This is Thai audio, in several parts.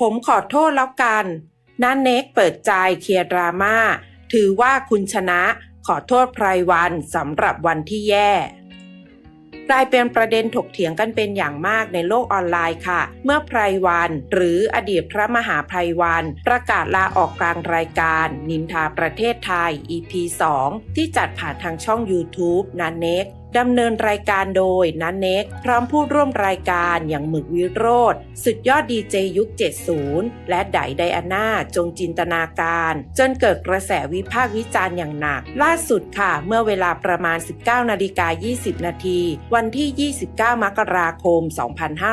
ผมขอโทษแล้วกันนันเน็กเปิดใจเคลียร์ดราม่า ถือว่าคุณชนะขอโทษไพรวันสำหรับวันที่แย่กลายเป็นประเด็นถกเถียงกันเป็นอย่างมากในโลกออนไลน์ค่ะ เมื่อไพรวันหรืออดีตพระมหาไพรวันประกาศลาออกกลางรายการ นินทาประเทศไทย EP 2 ที่จัดผ่านทางช่อง YouTube นันเน็ก ดำเนินรายการโดยนันเน็ก พร้อมผู้ร่วมรายการอย่างหมึกวิโรธสุดยอดดีเจยุค 70 และไดไดอาน่าจงจินตนาการ จนเกิดกระแสวิพากษ์วิจารณ์อย่างหนัก ล่าสุดค่ะ เมื่อเวลาประมาณ 19นาฬิกา20 นาที วันที่ 29 มกราคม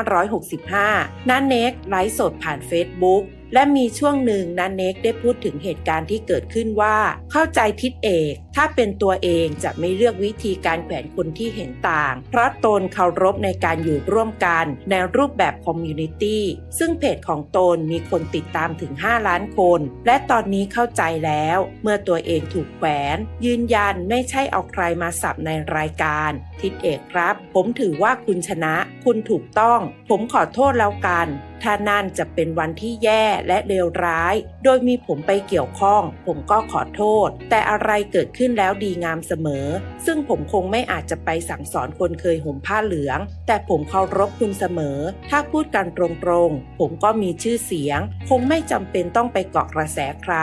2565นันเน็กไลฟ์สดผ่าน Facebook และมีช่วงหนึ่งนันเน็กได้พูดถึงเหตุการณ์ที่เกิดขึ้นว่า เข้าใจทิศเอก ถ้าเป็นตัวเองจะไม่เลือกวิธีการแขวนคนที่เห็นต่าง เพราะตนเคารพในการอยู่ร่วมกันในรูปแบบคอมมูนิตี้ซึ่งเพจของตนมีคนติดตามถึง 5 ล้านคน และตอนนี้เข้าใจแล้ว เมื่อตัวเองถูกแขวน ยืนยันไม่ใช่เอาใครมาสับในรายการ ทิศเอกครับ ผมถือว่าคุณชนะ คุณถูกต้อง ผมขอโทษแล้วกันถ้านั่นจะเป็นวันที่แย่และเลวร้าย โดยมีผมไปเกี่ยวข้อง ผมก็ขอโทษ แต่อะไรเกิดขึ้นขึ้นแล้วดีงามเสมอ ซึ่งผมคงไม่อาจจะไปสั่งสอนคนเคยห่มผ้าเหลือง แต่ผมเคารพคุณเสมอ ถ้าพูดกันตรงๆ ผมก็มีชื่อเสียง คงไม่จำเป็นต้องไปเกาะกระแสใคร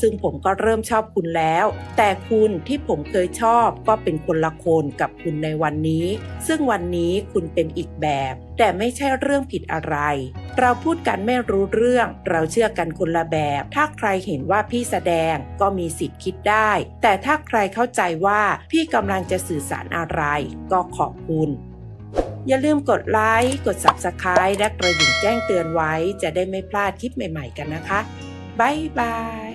ซึ่งผมก็เริ่มชอบคุณแล้ว แต่คุณที่ผมเคยชอบก็เป็นคนละคนกับคุณในวันนี้ ซึ่งวันนี้คุณเป็นอีกแบบ แต่ไม่ใช่เรื่องผิดอะไร เราพูดกันไม่รู้เรื่อง เราเชื่อกันคนละแบบ ถ้าใครเห็นว่าพี่แสดงก็มีสิทธิ์คิดได้ แต่ถ้าใครเข้าใจว่าพี่กำลังจะสื่อสารอะไร ก็ขอบคุณ อย่าลืมกดไลค์ กด Subscribe และกระดิ่งแจ้งเตือนไว้ จะได้ไม่พลาดคลิปใหม่ๆกันนะคะ บ๊ายบาย